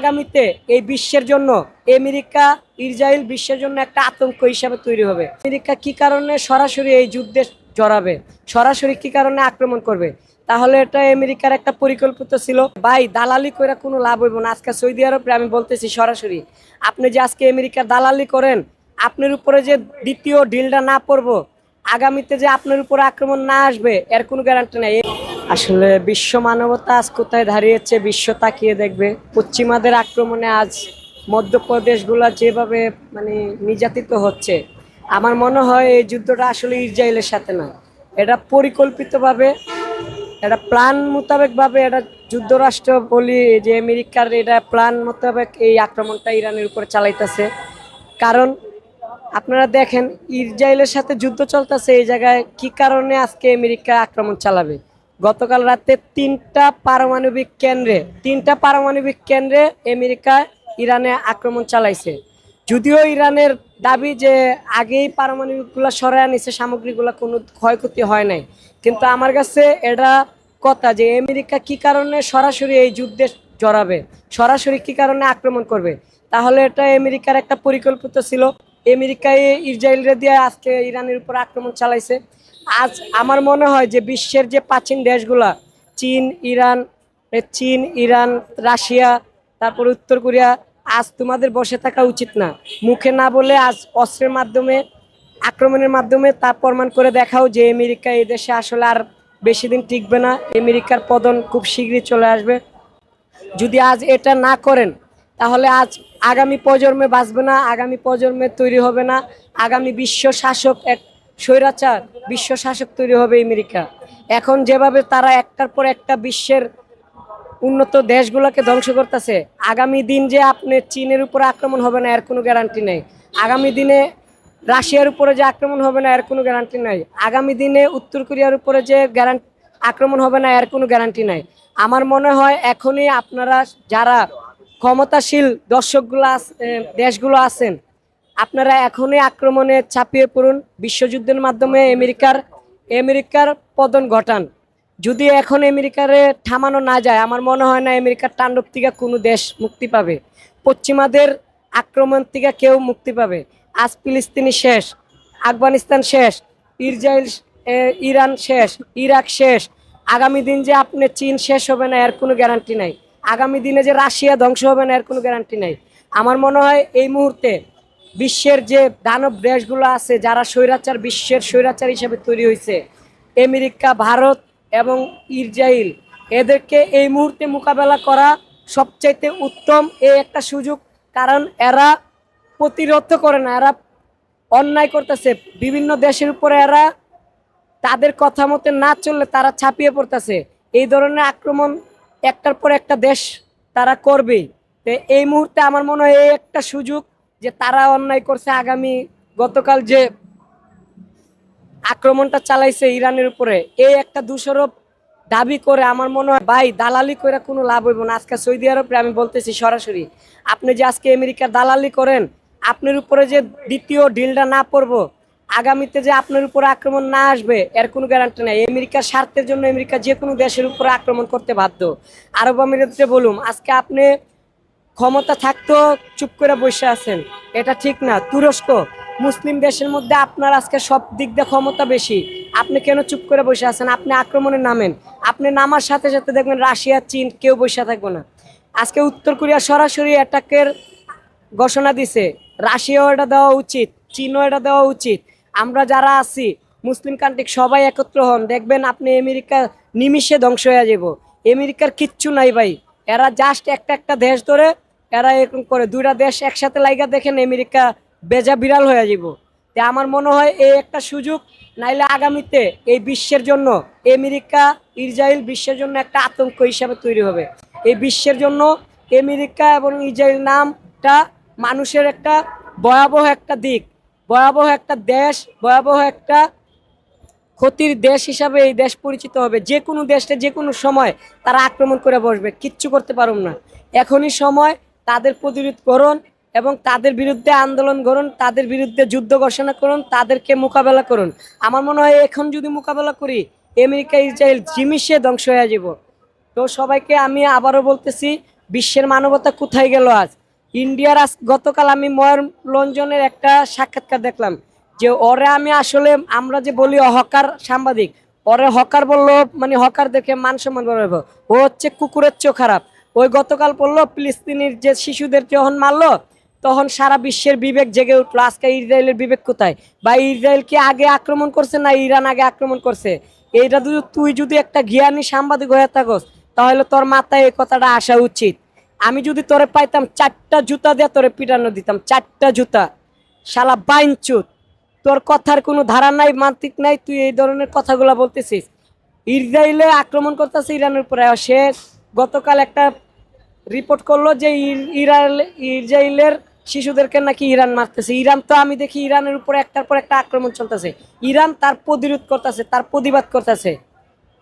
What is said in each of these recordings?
আগামীতে এই বিশ্বের জন্য, আমেরিকা, ইসরায়েল বিশ্বের জন্য একটা আতঙ্ক হিসাবে তৈরি হবে। আমেরিকা কি কারণে সরাসরি এই যুদ্ধে জড়াবে? সরাসরি কি কারণে আক্রমণ করবে? তাহলে এটা আমেরিকার একটা পরিকল্পিত ছিল। ভাই, দালালি করে কোনো লাভ হইব না। আজকে সৌদি আরবে আমি বলতেছি সরাসরি, আপনি যে আজকে আমেরিকার দালালি করেন, আপনার উপরে যে দ্বিতীয় ডিলটা না পড়ব, আগামীতে যে আপনার উপরে আক্রমণ না আসবে, এর কোনো গ্যারান্টি নেই। আসলে বিশ্ব মানবতা আজ কোথায় দাঁড়িয়েছে, বিশ্ব তাকিয়ে দেখবে। পশ্চিমাদের আক্রমণে আজ মধ্যপ্রদেশগুলো যেভাবে মানে নির্যাতিত হচ্ছে, আমার মনে হয় এই যুদ্ধটা আসলে ইসরায়েলের সাথে না এটা পরিকল্পিতভাবে, এটা প্ল্যান মোতাবেকভাবে এটা যুদ্ধরাষ্ট্র বলি যে আমেরিকার এটা প্ল্যান মোতাবেক এই আক্রমণটা ইরানের উপরে চালাইতেছে। কারণ আপনারা দেখেন, ইসরায়েলের সাথে যুদ্ধ চলতেছে এই জায়গায়, কি কারণে আজকে আমেরিকা আক্রমণ চালাবে? গতকাল রাতে তিনটা পারমাণবিক কেন্দ্রে, তিনটা পারমাণবিক কেন্দ্রে আমেরিকা ইরানে আক্রমণ চালাইছে। যদিও ইরানের দাবি যে আগেই পারমাণবিকগুলো সরাই আনিছে সামগ্রীগুলো কোনো ক্ষয়ক্ষতি হয় নাই। কিন্তু আমার কাছে এটা কথা যে আমেরিকা কি কারণে সরাসরি এই যুদ্ধে জড়াবে, সরাসরি কি কারণে আক্রমণ করবে? তাহলে এটা আমেরিকার একটা পরিকল্পিত ছিল। আমেরিকায় ইসরায়েলরে দিয়ে আজকে ইরানের উপর আক্রমণ চালাইছে। আজ আমার মনে হয় যে বিশ্বের যে প্রাচীন দেশগুলা, চীন, ইরান চীন, ইরান, রাশিয়া, তারপর উত্তর কোরিয়া, আজ তোমাদের বসে থাকা উচিত না। মুখে না বলে আজ অস্ত্রের মাধ্যমে, আক্রমণের মাধ্যমে তা প্রমাণ করে দেখাও যে আমেরিকা এই দেশে আসলে আর বেশি দিন টিকবে না। আমেরিকার পদন খুব শীঘ্রই চলে আসবে। যদি আজ এটা না করেন, তাহলে আজ আগামী প্রজন্মে বাঁচবে না, আগামী প্রজন্মে তৈরি হবে না। আগামী বিশ্ব শাসক এক স্বৈরাচার বিশ্ব শাসক তৈরি হবে আমেরিকা। এখন যেভাবে তারা একটার পর একটা বিশ্বের উন্নত দেশগুলোকে ধ্বংস করতেছে, আগামী দিন যে আপনি চীনের উপরে আক্রমণ হবে না, এর কোনো গ্যারান্টি নেই। আগামী দিনে রাশিয়ার উপরে যে আক্রমণ হবে না, এর কোনো গ্যারান্টি নাই। আগামী দিনে উত্তর কোরিয়ার উপরে যে গ্যারান্টি আক্রমণ হবে না, এর কোনো গ্যারান্টি নাই। আমার মনে হয় এখনই আপনারা যারা ক্ষমতাশীল দর্শকগুলো দেশগুলো আছেন আপনারা এখনই আক্রমণে চাপিয়ে পড়ুন। বিশ্বযুদ্ধের মাধ্যমে আমেরিকার আমেরিকার পতন ঘটান। যদি এখন আমেরিকারে থামানো না যায়, আমার মনে হয় না আমেরিকার তাণ্ডব থেকে কোনো দেশ মুক্তি পাবে। পশ্চিমাদের আক্রমণ থেকে কেউ মুক্তি পাবে। আজ ফিলিস্তিনি শেষ, আফগানিস্তান শেষ, ইসরায়েল ইরান শেষ, ইরাক শেষ। আগামী দিন যে আপনি চীন শেষ হবে না, এর কোনো গ্যারান্টি নাই। আগামী দিনে যে রাশিয়া ধ্বংস হবে না, এর কোনো গ্যারান্টি নাই। আমার মনে হয় এই মুহূর্তে বিশ্বের যে দানব দেশগুলো আছে, যারা স্বৈরাচার, বিশ্বের স্বৈরাচার হিসেবে তৈরি হয়েছে, আমেরিকা, ভারত এবং ইসরায়েল, এদেরকে এই মুহূর্তে মোকাবেলা করা সবচাইতে উত্তম এই একটা সুযোগ। কারণ এরা প্রতিরোধ করে না, এরা অন্যায় করতেছে। বিভিন্ন দেশের উপরে এরা তাদের কথা মতে না চললে তারা ছাপিয়ে পড়তেছে। এই ধরনের আক্রমণ একটার পর একটা দেশ তারা করবেই। তো এই মুহূর্তে আমার মনে হয় এই একটা সুযোগ যে তারা অন্যায় করছে আগামী গতকাল যে আক্রমণটা চালাইছে ইরানের উপরে এই একটা দোষারোপ দাবি করে আমার মনে হয়, ভাই, দালালি করে কোনো লাভ হইব না। আজকে সৌদি আরবে আমি বলতেছি সরাসরি, আপনি যে আজকে আমেরিকার দালালি করেন, আপনার উপরে যে দ্বিতীয় ডিলটা না পড়ব, আগামীতে যে আপনার উপরে আক্রমণ না আসবে, এর কোনো গ্যারান্টি নাই। আমেরিকার স্বার্থের জন্য আমেরিকা যে কোনো দেশের উপরে আক্রমণ করতে বাধ্য। আরব আমিরাতে বলুন, আজকে আপনি ক্ষমতা থাকতো, চুপ করে বসে আছেন। এটা ঠিক না। তুরস্ক, মুসলিম দেশের মধ্যে আপনার আজকে সব দিক দিয়ে ক্ষমতা বেশি। আপনি কেন চুপ করে বসে আছেন? আপনি আক্রমণে নামেন। আপনি নামার সাথে সাথে দেখবেন রাশিয়া, চীন কেউ বসে থাকবে না। আজকে উত্তর কোরিয়া সরাসরি অ্যাটাকের ঘোষণা দিছে। রাশিয়াও এটা দেওয়া উচিত, চীনও এটা দেওয়া উচিত। আমরা যারা আছি, মুসলিম কান্ট্রি সবাই একত্র হন। দেখবেন আপনি আমেরিকা নিমিষে ধ্বংস হয়ে যাব আমেরিকার কিচ্ছু নাই ভাই। এরা জাস্ট একটা একটা দেশ ধরে এরা এরকম করে দুইটা দেশ একসাথে লাইগা দেখেন আমেরিকা বেজা বিড়াল হয়ে যাব তে আমার মনে হয় এই একটা সুযোগ, নাইলে আগামীতে এই বিশ্বের জন্য, আমেরিকা, ইসরায়েল বিশ্বের জন্য একটা আতঙ্ক হিসাবে তৈরি হবে। এই বিশ্বের জন্য আমেরিকা এবং ইসরায়েল নামটা মানুষের একটা ভয়াবহ একটা দিক, ভয়াবহ একটা দেশ, ভয়াবহ একটা ক্ষতির দেশ হিসাবে এই দেশ পরিচিত হবে। যে কোনো দেশে, যে কোনো সময় তারা আক্রমণ করে বসবে, কিচ্ছু করতে পারুম না। এখনই সময় তাদের প্রতিরোধ করুন এবং তাদের বিরুদ্ধে আন্দোলন করুন, তাদের বিরুদ্ধে যুদ্ধ ঘোষণা করুন, তাদেরকে মোকাবেলা করুন। আমার মনে হয় এখন যদি মোকাবেলা করি, আমেরিকা, ইসরায়েল জিমিসে ধ্বংস হয়ে যাব। তো সবাইকে আমি আবারও বলতেছি, বিশ্বের মানবতা কোথায় গেল আজ? ইন্ডিয়ার আজ গতকাল আমি ময়ূর লঞ্জনের একটা সাক্ষাৎকার দেখলাম, যে ওরে আমি আসলে, আমরা যে বলি অহকার সাংবাদিক, ওরে হকার বলল মানে হকার দেখে মান সম্মান ও হচ্ছে কুকুরের চেয়েও খারাপ। ওই গতকাল পড়ল, ফিলিস্তিনির যে শিশুদের যখন মারলো, তখন সারা বিশ্বের বিবেক জেগে উঠল, আজকে ইসরায়েলের বিবেক কোথায়? বা ইসরায়েল কি আগে আক্রমণ করছে না ইরান আগে আক্রমণ করছে? এইটা যদি তুই যদি একটা জ্ঞানী সাংবাদিক হয়ে থাকস, তাহলে তোর মাথায় এই কথাটা আসা উচিত। আমি যদি তোরে পাইতাম চারটা জুতা দিয়ে তোরে পিটানো দিতাম, চারটা জুতা। শালা বাইনচুত। তোর কথার কোনো ধারা নাই, মান্তিক নাই, তুই এই ধরনের কথাগুলো বলতেছিস। ইসরায়েলে আক্রমণ করতেছে, ইরানের উপরে সে গতকাল একটা রিপোর্ট করল যে ইর- ইরান ইসরায়েলের শিশুদেরকে নাকি ইরান মারতেছে। ইরান তো আমি দেখি ইরানের উপরে একটার পর একটা আক্রমণ চলতেছে। ইরান তার প্রতিরোধ করতেছে, তার প্রতিবাদ করতেছে।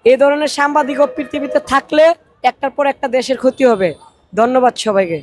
এই ধরনের সাংবাদিক পৃথিবীতে থাকলে একটার পর একটা দেশের ক্ষতি হবে। ধন্যবাদ সবাইকে।